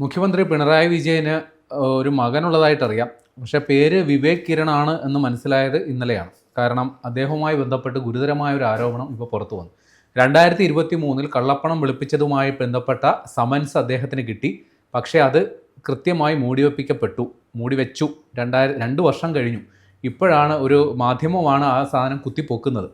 മുഖ്യമന്ത്രി പിണറായി വിജയന് ഒരു മകനുള്ളതായിട്ടറിയാം. പക്ഷേ പേര് വിവേക് കിരൺ ആണ് എന്ന് മനസ്സിലായത് ഇന്നലെയാണ്. കാരണം അദ്ദേഹവുമായി ബന്ധപ്പെട്ട് ഗുരുതരമായ ഒരു ആരോപണം ഇപ്പോൾ പുറത്തു വന്നു. രണ്ടായിരത്തി ഇരുപത്തി മൂന്നിൽ കള്ളപ്പണം വെളുപ്പിച്ചതുമായി ബന്ധപ്പെട്ട സമൻസ് അദ്ദേഹത്തിന് കിട്ടി. പക്ഷേ അത് കൃത്യമായി മൂടിവെപ്പിക്കപ്പെട്ടു. മൂടിവെച്ചു. രണ്ടായിരം രണ്ട് വർഷം കഴിഞ്ഞു. ഇപ്പോഴാണ് ഒരു മാധ്യമമാണ് ആ സാധനം കുത്തിപ്പൊക്കുന്നത്.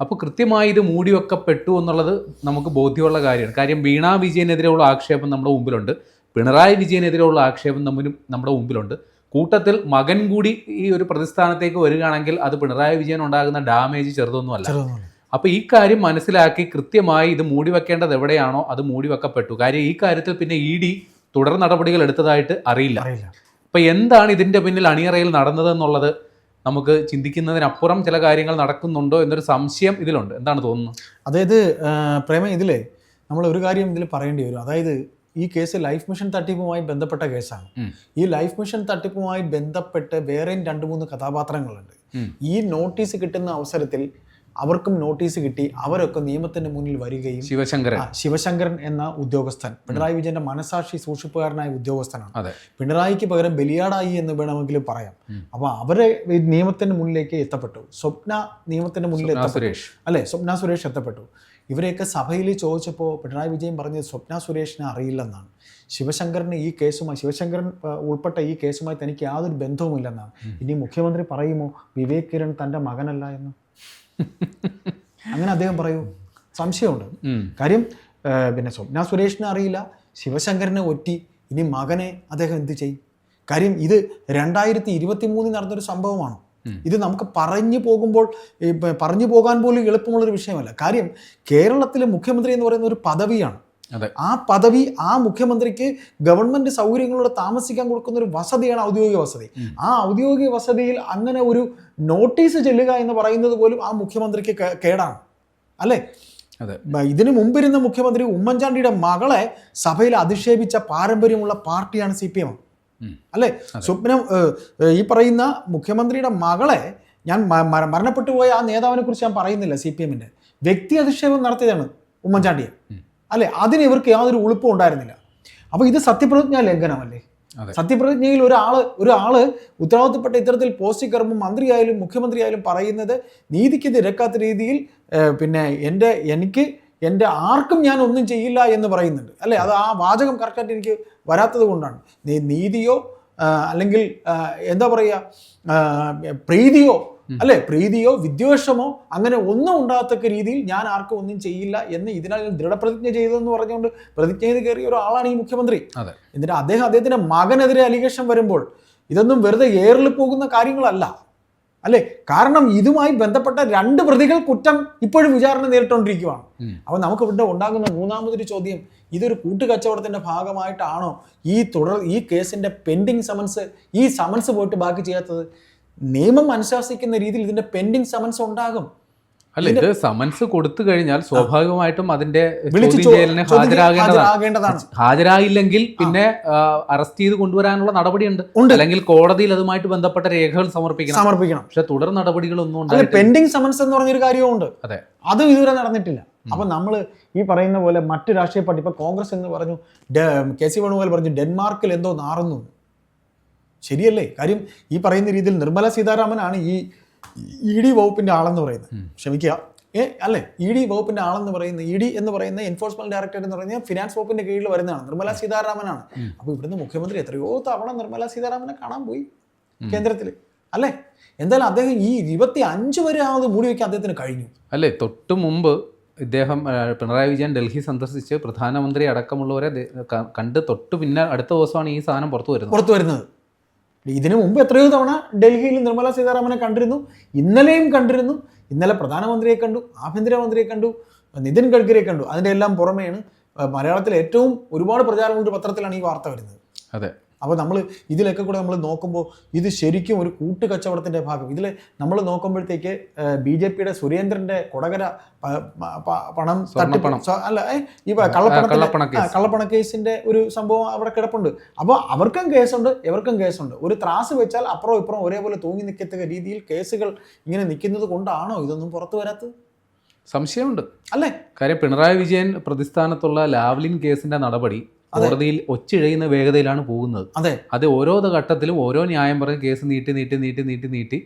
അപ്പോൾ കൃത്യമായി ഇത് മൂടിവെക്കപ്പെട്ടു എന്നുള്ളത് നമുക്ക് ബോധ്യമുള്ള കാര്യമാണ്. കാര്യം വീണ വിജയനെതിരെയുള്ള ആക്ഷേപം നമ്മുടെ മുമ്പിലുണ്ട്. പിണറായി വിജയനെതിരെയുള്ള ആക്ഷേപം നമ്മിലും നമ്മുടെ മുമ്പിലുണ്ട്. കൂട്ടത്തിൽ മകൻ കൂടി ഈ ഒരു പ്രതിസ്ഥാനത്തേക്ക് വരികയാണെങ്കിൽ അത് പിണറായി വിജയൻ ഉണ്ടാകുന്ന ഡാമേജ് ചെറുതൊന്നുമല്ല. അപ്പൊ ഈ കാര്യം മനസ്സിലാക്കി കൃത്യമായി ഇത് മൂടി വെക്കേണ്ടത് എവിടെയാണോ അത് മൂടി വെക്കപ്പെട്ടു കാര്യം ഈ കാര്യത്തിൽ പിന്നെ ഇ ഡി തുടർ നടപടികൾ എടുത്തതായിട്ട് അറിയില്ല. അപ്പൊ എന്താണ് ഇതിന്റെ പിന്നിൽ അണിയറയിൽ നടന്നതെന്നുള്ളത് നമുക്ക് ചിന്തിക്കുന്നതിനപ്പുറം ചില കാര്യങ്ങൾ നടക്കുന്നുണ്ടോ എന്നൊരു സംശയം ഇതിലുണ്ട്. എന്താണ് തോന്നുന്നത്? അതായത് പ്രേമ ഇതിലെ നമ്മൾ ഒരു കാര്യം ഇതിൽ പറയേണ്ടി വരും. അതായത് ഈ കേസ് ലൈഫ് മിഷൻ തട്ടിപ്പുമായി ബന്ധപ്പെട്ട കേസാണ്. ഈ ലൈഫ് മിഷൻ തട്ടിപ്പുമായി ബന്ധപ്പെട്ട് വേറെയും രണ്ട് മൂന്ന് കഥാപാത്രങ്ങളുണ്ട്. ഈ നോട്ടീസ് കിട്ടുന്ന അവസരത്തിൽ അവർക്കും നോട്ടീസ് കിട്ടി അവരൊക്കെ നിയമത്തിന്റെ മുന്നിൽ വരികയും ശിവശങ്കരൻ. ശിവശങ്കരൻ എന്ന ഉദ്യോഗസ്ഥൻ പിണറായി വിജയന്റെ മനസാക്ഷി സൂക്ഷിപ്പുകാരനായ ഉദ്യോഗസ്ഥനാണ്. പിണറായിക്ക് പകരം ബലിയാടായി എന്ന് വേണമെങ്കിൽ പറയാം. അപ്പൊ അവരെ നിയമത്തിന്റെ മുന്നിലേക്ക് എത്തപ്പെട്ടു. സ്വപ്ന നിയമത്തിന്റെ മുന്നിൽ എത്തപ്പെട്ടു. സുരേഷ്. അല്ലേ? സ്വപ്ന സുരേഷ് എത്തപ്പെട്ടു. ഇവരെയൊക്കെ സഭയിൽ ചോദിച്ചപ്പോൾ പിണറായി വിജയൻ പറഞ്ഞത് സ്വപ്ന സുരേഷിനെ അറിയില്ലെന്നാണ്. ശിവശങ്കറിന് ഈ കേസുമായി ശിവശങ്കരൻ ഉൾപ്പെട്ട ഈ കേസുമായി തനിക്ക് യാതൊരു ബന്ധവുമില്ലെന്നാണ്. ഇനി മുഖ്യമന്ത്രി പറയുമോ വിവേക് കിരൺ തന്റെ മകനല്ല എന്ന്? അങ്ങനെ അദ്ദേഹം പറയൂ. സംശയമുണ്ട്. കാര്യം പിന്നെ സ്വപ്ന സുരേഷിനെ അറിയില്ല ശിവശങ്കരനെ ഒറ്റി ഇനി മകനെ അദ്ദേഹം എന്ത് ചെയ്യും? കാര്യം ഇത് രണ്ടായിരത്തി ഇരുപത്തി മൂന്നിൽ നടന്നൊരു സംഭവമാണ്. ഇത് നമുക്ക് പറഞ്ഞു പോകുമ്പോൾ പറഞ്ഞു പോകാൻ പോലും എളുപ്പമുള്ളൊരു വിഷയമല്ല. കാര്യം കേരളത്തിലെ മുഖ്യമന്ത്രി എന്ന് പറയുന്ന ഒരു പദവിയാണ്. അതെ. ആ പദവി ആ മുഖ്യമന്ത്രിക്ക് ഗവൺമെന്റ് സൗകര്യങ്ങളോട് താമസിക്കാൻ കൊടുക്കുന്ന ഒരു വസതിയാണ് ഔദ്യോഗിക വസതി. ആ ഔദ്യോഗിക വസതിയിൽ അങ്ങനെ ഒരു നോട്ടീസ് ചെല്ലുക എന്ന് പറയുന്നത് പോലും ആ മുഖ്യമന്ത്രിക്ക് കേടാണ്. അല്ലേ? ഇതിനു മുമ്പിരുന്ന മുഖ്യമന്ത്രി ഉമ്മൻചാണ്ടിയുടെ മകളെ സഭയിൽ അധിക്ഷേപിച്ച പാരമ്പര്യമുള്ള പാർട്ടിയാണ് സി പി എം. അല്ലേ? സ്വപ്നം ഈ പറയുന്ന മുഖ്യമന്ത്രിയുടെ മകളെ ഞാൻ മരണപ്പെട്ടു പോയ ആ നേതാവിനെ കുറിച്ച് ഞാൻ പറയുന്നില്ല സി പി എമ്മിന്റെ. വ്യക്തി അധിക്ഷേപം നടത്തിയതാണ് ഉമ്മൻചാണ്ടിയെ. അല്ലെ? അതിന് ഇവർക്ക് യാതൊരു ഉളുപ്പും ഉണ്ടായിരുന്നില്ല. അപ്പൊ ഇത് സത്യപ്രതിജ്ഞ ലംഘനമല്ലേ? സത്യപ്രതിജ്ഞയിൽ ഒരാൾ ഒരാൾ ഉത്തരവാദിത്തപ്പെട്ട ഇത്തരത്തിൽ പോസ്റ്റ് കയറുമ്പോൾ മന്ത്രിയായാലും മുഖ്യമന്ത്രിയായാലും പറയുന്നത് നീതിക്ക് നിരക്കാത്ത രീതിയിൽ പിന്നെ എന്റെ എനിക്ക് എന്റെ ആർക്കും ഞാൻ ഒന്നും ചെയ്യില്ല എന്ന് പറയുന്നുണ്ട്. അല്ലേ? അത് ആ വാചകം കറക്റ്റായിട്ട് എനിക്ക് വരാത്തത് കൊണ്ടാണ്. നീ- നീതിയോ അല്ലെങ്കിൽ എന്താ പറയുക പ്രീതിയോ അല്ലെ? പ്രീതിയോ വിദ്വേഷമോ അങ്ങനെ ഒന്നും ഉണ്ടാകത്തക്ക രീതിയിൽ ഞാൻ ആർക്കും ഒന്നും ചെയ്യില്ല എന്ന് ഇതിനാൽ ദൃഢപ്രതിജ്ഞ ചെയ്തതെന്ന് പറഞ്ഞുകൊണ്ട് പ്രതിജ്ഞ ചെയ്ത് കയറിയ ഒരാളാണ് ഈ മുഖ്യമന്ത്രി. അതെ. എന്നിട്ട് അദ്ദേഹം അദ്ദേഹത്തിന്റെ മകനെതിരെ അലിഗേഷൻ വരുമ്പോൾ ഇതൊന്നും വെറുതെ ഏറിൽ പോകുന്ന കാര്യങ്ങളല്ല. അല്ലേ? കാരണം ഇതുമായി ബന്ധപ്പെട്ട രണ്ട് പ്രതികൾ കുറ്റം ഇപ്പോഴും വിചാരണ നേരിട്ടുകൊണ്ടിരിക്കുകയാണ് അപ്പൊ അപ്പോൾ നമുക്ക് ഇവിടെ ഉണ്ടാകുന്ന മൂന്നാമതൊരു ചോദ്യം ഇതൊരു കൂട്ടുകച്ചവടത്തിന്റെ ഭാഗമായിട്ടാണോ ഈ തുടർ ഈ കേസിന്റെ പെൻഡിങ് സമൻസ് ഈ സമൻസ് പോയിട്ട് ബാക്കി ചെയ്യാത്തത്? നിയമം അനുശാസിക്കുന്ന രീതിയിൽ ഇതിന്റെ പെൻഡിങ് സമൻസ് ഉണ്ടാകും. അല്ല ഇത് സമൻസ് കൊടുത്തു കഴിഞ്ഞാൽ സ്വാഭാവികമായിട്ടും അതിന്റെ ഹാജരാകേണ്ടതാണ്. ഹാജരായില്ലെങ്കിൽ പിന്നെ അറസ്റ്റ് ചെയ്ത് കൊണ്ടുവരാനുള്ള നടപടിയുണ്ട്. ഉണ്ട്. അല്ലെങ്കിൽ കോടതിയിൽ അതുമായിട്ട് ബന്ധപ്പെട്ട രേഖകൾ സമർപ്പിക്കണം. സമർപ്പിക്കണം. പക്ഷെ തുടർ നടപടികളൊന്നും ഉണ്ട് പെൻഡിങ് സമൻസ് എന്ന് പറഞ്ഞൊരു കാര്യമുണ്ട് അതെ. അതും ഇതുവരെ നടന്നിട്ടില്ല. അപ്പൊ നമ്മൾ ഈ പറയുന്ന പോലെ മറ്റു രാഷ്ട്രീയ പാർട്ടി ഇപ്പൊ കോൺഗ്രസ് എന്ന് പറഞ്ഞു കെ സി വേണുഗോപാൽ പറഞ്ഞു ഡെൻമാർക്കിൽ എന്തോ നാറുന്നു. ശരിയല്ലേ? കാര്യം ഈ പറയുന്ന രീതിയിൽ നിർമ്മല സീതാരാമനാണ് ഈ ഇ ഡി വകുപ്പിന്റെ ആളെന്ന് പറയുന്നത്. ക്ഷമിക്കുക. ഏ അല്ലേ? ഇ ഡി വകുപ്പിന്റെ ആളെന്ന് പറയുന്ന ഇ ഡി എന്ന് പറയുന്ന എൻഫോഴ്സ്മെന്റ് ഡയറക്ടർ എന്ന് പറയുന്നത് ഫിനാൻസ് വകുപ്പിന്റെ കീഴിൽ വരുന്നതാണ്. നിർമ്മല സീതാരാമനാണ്. അപ്പോൾ ഇവിടുന്ന് മുഖ്യമന്ത്രി എത്രയോ തവണ നിർമ്മല സീതാരാമനെ കാണാൻ പോയി കേന്ദ്രത്തിൽ അല്ലേ? എന്തായാലും അദ്ദേഹം ഈ ഇരുപത്തി അഞ്ച് വരെ ആവത് മൂടി വയ്ക്കാൻ അദ്ദേഹത്തിന് കഴിഞ്ഞു. അല്ലേ? തൊട്ട് മുമ്പ് ഇദ്ദേഹം പിണറായി വിജയൻ ഡൽഹി സന്ദർശിച്ച് പ്രധാനമന്ത്രി അടക്കമുള്ളവരെ കണ്ട് തൊട്ട് പിന്നെ അടുത്ത ദിവസമാണ് ഈ സാധനം പുറത്തു വരുന്നത്. പുറത്തു വരുന്നത്. ഇതിനു മുമ്പ് എത്രയോ തവണ ഡൽഹിയിൽ നിർമ്മല സീതാരാമനെ കണ്ടിരുന്നു ഇന്നലെയും കണ്ടിരുന്നു. ഇന്നലെ പ്രധാനമന്ത്രിയെ കണ്ടു ആഭ്യന്തരമന്ത്രിയെ കണ്ടു നിതിൻ ഗഡ്കരിയെ കണ്ടു. അതിന്റെ എല്ലാം പുറമെയാണ് മലയാളത്തിൽ ഏറ്റവും ഒരുപാട് പ്രചാരമുള്ള പത്രത്തിലാണ് ഈ വാർത്ത വരുന്നത്. അതെ. അപ്പോൾ നമ്മൾ ഇതിലൊക്കെ കൂടെ നമ്മൾ നോക്കുമ്പോൾ ഇത് ശരിക്കും ഒരു കൂട്ടുകച്ചവടത്തിന്റെ ഭാഗം. ഇതിൽ നമ്മൾ നോക്കുമ്പോഴത്തേക്ക് ബി ജെ പിയുടെ സുരേന്ദ്രന്റെ കൊടകര പണം തട്ടിപ്പണം അല്ല ഈ കള്ളപ്പണ കള്ളപ്പണ കേസിന്റെ ഒരു സംഭവം അവിടെ കിടപ്പുണ്ട്. അപ്പോൾ അവർക്കും കേസുണ്ട് ഇവർക്കും കേസുണ്ട്. ഒരു ത്രാസ് വെച്ചാൽ അപ്പുറം ഇപ്പുറം ഒരേപോലെ തൂങ്ങി നിൽക്കത്തക്ക രീതിയിൽ കേസുകൾ ഇങ്ങനെ നിൽക്കുന്നത് കൊണ്ടാണോ ഇതൊന്നും പുറത്തു വരാത്തത്? സംശയമുണ്ട്. അല്ലേ? കാര്യം പിണറായി വിജയൻ പ്രതിസ്ഥാനത്തുള്ള ലാവ്ലിൻ കേസിന്റെ നടപടി കോടതിയിൽ ഒച്ചിഴയുന്ന വേഗതയിലാണ് പോകുന്നത്. അതെ. അത് ഓരോ ഘട്ടത്തിലും ഓരോ ന്യായം പറഞ്ഞ് കേസ് നീട്ടി നീട്ടി നീട്ടി നീട്ടി നീട്ടി.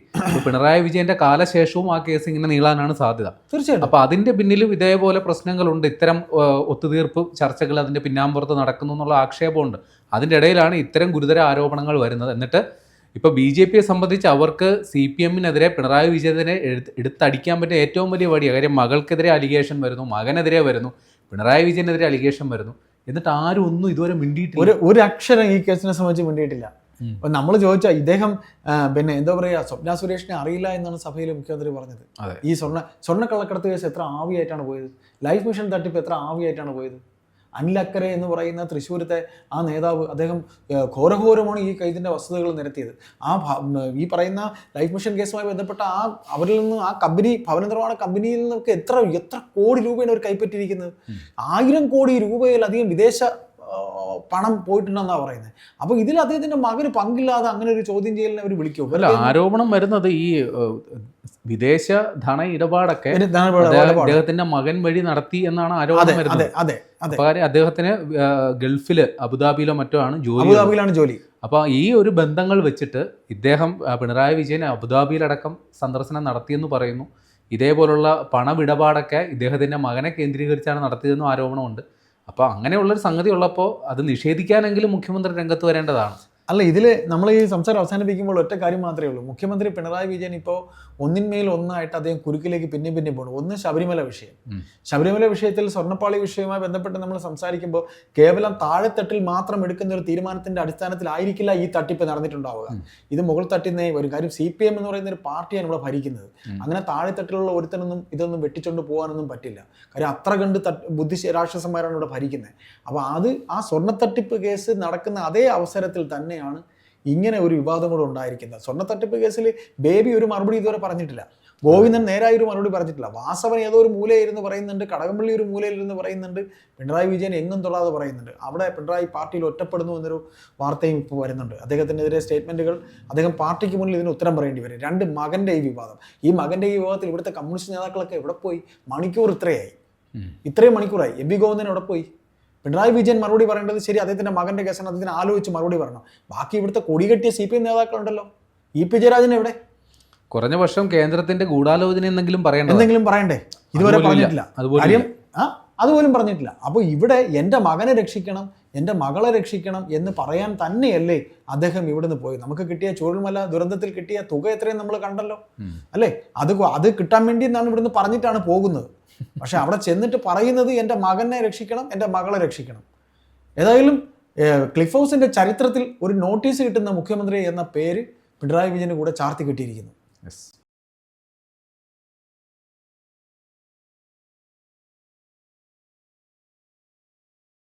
പിണറായി വിജയന്റെ കാലശേഷവും ആ കേസ് ഇങ്ങനെ നീളാനാണ് സാധ്യത. തീർച്ചയായിട്ടും. അപ്പൊ അതിന്റെ പിന്നിലും ഇതേപോലെ പ്രശ്നങ്ങളുണ്ട്. ഇത്തരം ഒത്തുതീർപ്പ് ചർച്ചകൾ അതിന്റെ പിന്നാമ്പുറത്ത് നടക്കുന്നു എന്നുള്ള ആക്ഷേപമുണ്ട്. അതിന്റെ ഇടയിലാണ് ഇത്തരം ഗുരുതര ആരോപണങ്ങൾ വരുന്നത്. എന്നിട്ട് ഇപ്പൊ ബി ജെ പിയെ സംബന്ധിച്ച് അവർക്ക് സി പി എമ്മിനെതിരെ പിണറായി വിജയനെ എടുത്തടിക്കാൻ പറ്റിയ ഏറ്റവും വലിയ വടിയാണ് കാര്യം മകൾക്കെതിരെ അലിഗേഷൻ വരുന്നു മകനെതിരെ വരുന്നു പിണറായി വിജയനെതിരെ അലിഗേഷൻ വരുന്നു. എന്നിട്ട് ആരും ഒന്നും ഇതുവരെ മിണ്ടിയിട്ടില്ല. ഒരു ഒരു അക്ഷരം ഈ കേസിനെ സംബന്ധിച്ച് മിണ്ടിയിട്ടില്ല. അപ്പൊ നമ്മൾ ചോദിച്ചാൽ ഇദ്ദേഹം പിന്നെ എന്താ പറയുക സ്വപ്ന സുരേഷിനെ അറിയില്ല എന്നാണ് സഭയിൽ മുഖ്യമന്ത്രി പറഞ്ഞത്. ഈ സ്വർണ സ്വർണക്കള്ളക്കടത്ത് കേസ് എത്ര ആവിയായിട്ടാണ് പോയത്? ലൈഫ് മിഷൻ തട്ടിപ്പ് എത്ര ആവിയായിട്ടാണ് പോയത്? അനിലക്കരെ എന്ന് പറയുന്ന തൃശ്ശൂരത്തെ ആ നേതാവ് അദ്ദേഹം ഘോരഘോരമാണ് ഈ കൈതിന്റെ വസ്തുതകൾ നിരത്തിയത്. ആ ഈ പറയുന്ന ലൈഫ് മിഷൻ കേസുമായി ബന്ധപ്പെട്ട ആ അവരിൽ നിന്ന് ആ കമ്പനി ഭവന നിർമ്മാണ കമ്പനിയിൽ നിന്നൊക്കെ എത്ര എത്ര കോടി രൂപയാണ് അവർ കൈപ്പറ്റിയിരിക്കുന്നത്. ആയിരം കോടി രൂപയിലധികം വിദേശ പണം പോയിട്ടുണ്ടെന്നാണ് പറയുന്നത് അപ്പോൾ ഇതിൽ അദ്ദേഹത്തിന്റെ മകന് പങ്കില്ലാതെ അങ്ങനെ ഒരു ചോദ്യം ചെയ്യലിനെ അവർ വിളിക്കും അല്ല ആരോപണം വരുന്നത് ഈ വിദേശ ധന ഇടപാടൊക്കെ. അദ്ദേഹത്തിന്റെ മകൻ വഴി നടത്തി എന്നാണ് ആരോപണം വരുന്നത്. അദ്ദേഹത്തിന് ഗൾഫിൽ അബുദാബിയിലോ മറ്റോ ആണ് ജോലി. അബുദാബിയിലാണ് ജോലി. അപ്പൊ ഈ ഒരു ബന്ധങ്ങൾ വെച്ചിട്ട് ഇദ്ദേഹം പിണറായി വിജയൻ അബുദാബിയിലടക്കം സന്ദർശനം നടത്തിയെന്ന് പറയുന്നു. ഇതേപോലുള്ള പണമിടപാടൊക്കെ ഇദ്ദേഹത്തിന്റെ മകനെ കേന്ദ്രീകരിച്ചാണ് നടത്തിയതെന്നും ആരോപണമുണ്ട്. അപ്പോൾ അങ്ങനെയുള്ളൊരു സംഗതി ഉള്ളപ്പോൾ അത് നിഷേധിക്കാനെങ്കിലും മുഖ്യമന്ത്രി രംഗത്ത് വരേണ്ടതാണ്. അല്ല ഇതിൽ നമ്മൾ ഈ സംസാരം അവസാനിപ്പിക്കുമ്പോൾ ഒറ്റ കാര്യം മാത്രമേ ഉള്ളൂ. മുഖ്യമന്ത്രി പിണറായി വിജയൻ ഇപ്പോൾ ഒന്നിന്മേൽ ഒന്നായിട്ട് അദ്ദേഹം കുരുക്കിലേക്ക് പിന്നെ പിന്നെ പോകണം ഒന്ന് ശബരിമല വിഷയം. ശബരിമല വിഷയത്തിൽ സ്വർണപ്പാളി വിഷയവുമായി ബന്ധപ്പെട്ട് നമ്മൾ സംസാരിക്കുമ്പോൾ കേവലം താഴെത്തട്ടിൽ മാത്രം എടുക്കുന്ന ഒരു തീരുമാനത്തിന്റെ അടിസ്ഥാനത്തിലായിരിക്കില്ല ഈ തട്ടിപ്പ് നടന്നിട്ടുണ്ടാവുക. ഇത് മുകൾ തട്ടിന്നേ ഒരു കാര്യം സി പി എം എന്ന് പറയുന്ന ഒരു പാർട്ടിയാണ് ഇവിടെ ഭരിക്കുന്നത്. അങ്ങനെ താഴെത്തട്ടിലുള്ള ഒരുത്തനൊന്നും ഇതൊന്നും വെട്ടിച്ചുകൊണ്ട് പോകാനൊന്നും പറ്റില്ല. കാര്യം അത്ര കണ്ട് തട്ട് ബുദ്ധി രാക്ഷസന്മാരാണ് ഇവിടെ ഭരിക്കുന്നത്. അപ്പോൾ അത് ആ സ്വർണത്തട്ടിപ്പ് കേസ് നടക്കുന്ന അതേ അവസരത്തിൽ തന്നെയാണ് ഇങ്ങനെ ഒരു വിവാദം കൂടെ ഉണ്ടായിരിക്കുന്നത്. സ്വർണത്തട്ടിപ്പ് കേസിൽ ബേബി ഒരു മറുപടി ഇതുവരെ പറഞ്ഞിട്ടില്ല. ഗോവിന്ദൻ നേരായി ഒരു മറുപടി പറഞ്ഞിട്ടില്ല. വാസവൻ ഏതോ ഒരു മൂലയിരുന്ന് പറയുന്നുണ്ട് കടകംപള്ളി ഒരു മൂലയിലിരുന്ന് പറയുന്നുണ്ട് പിണറായി വിജയൻ എങ്ങും തൊള്ളാതെ പറയുന്നുണ്ട്. അവിടെ പിണറായി പാർട്ടിയിൽ ഒറ്റപ്പെടുന്നു എന്നൊരു വാർത്തയും ഇപ്പോൾ വരുന്നുണ്ട്. അദ്ദേഹത്തിനെതിരെ സ്റ്റേറ്റ്മെന്റുകൾ അദ്ദേഹം പാർട്ടിക്ക് മുന്നിൽ ഇതിന് ഉത്തരം പറയേണ്ടി വരും. രണ്ട് മകന്റെ ഈ വിവാദം. ഈ മകന്റെ ഈ വിവാദത്തിൽ ഇവിടുത്തെ കമ്മ്യൂണിസ്റ്റ് നേതാക്കളൊക്കെ എവിടെ പോയി? മണിക്കൂർ ഇത്രയായി. ഇത്രയും മണിക്കൂറായി. എം വി ഗോവിന്ദൻ എവിടെ പോയി? പിണറായി വിജയൻ മറുപടി പറയേണ്ടത് ശരി അദ്ദേഹത്തിന്റെ മകന്റെ കേസാണ് അദ്ദേഹത്തിന് ആലോചിച്ച് മറുപടി പറയണം. ബാക്കി ഇവിടുത്തെ കൊടികെട്ടിയ സി പി എം നേതാക്കളുണ്ടല്ലോ. ഇ പി ജയരാജൻ എവിടെ? കുറഞ്ഞ വർഷം കേന്ദ്രത്തിന്റെ ഗൂഢാലോചന എന്തെങ്കിലും പറയണ്ട എന്തെങ്കിലും പറയണ്ടേ? ഇതുവരെ പറഞ്ഞിട്ടില്ല. അതുപോലും കാര്യം ആ അതുപോലും പറഞ്ഞിട്ടില്ല. അപ്പോൾ ഇവിടെ എന്റെ മകനെ രക്ഷിക്കണം എന്റെ മകളെ രക്ഷിക്കണം എന്ന് പറയാൻ തന്നെയല്ലേ അദ്ദേഹം ഇവിടുന്ന് പോയി നമുക്ക് കിട്ടിയ ചൂഴൽമല ദുരന്തത്തിൽ കിട്ടിയ തുക എത്രയും നമ്മൾ കണ്ടല്ലോ. അല്ലേ? അത് അത് കിട്ടാൻ വേണ്ടി എന്നാണ് ഇവിടുന്ന് പറഞ്ഞിട്ടാണ് പോകുന്നത്. പക്ഷെ അവിടെ ചെന്നിട്ട് പറയുന്നത് എന്റെ മകനെ രക്ഷിക്കണം എന്റെ മകളെ രക്ഷിക്കണം ഏതായാലും ക്ലിഫ് ഹൗസിന്റെ ചരിത്രത്തിൽ ഒരു നോട്ടീസ് കിട്ടുന്ന മുഖ്യമന്ത്രി എന്ന പേര് പിണറായി വിജയന് കൂടെ ചാർത്തി കിട്ടിയിരിക്കുന്നു.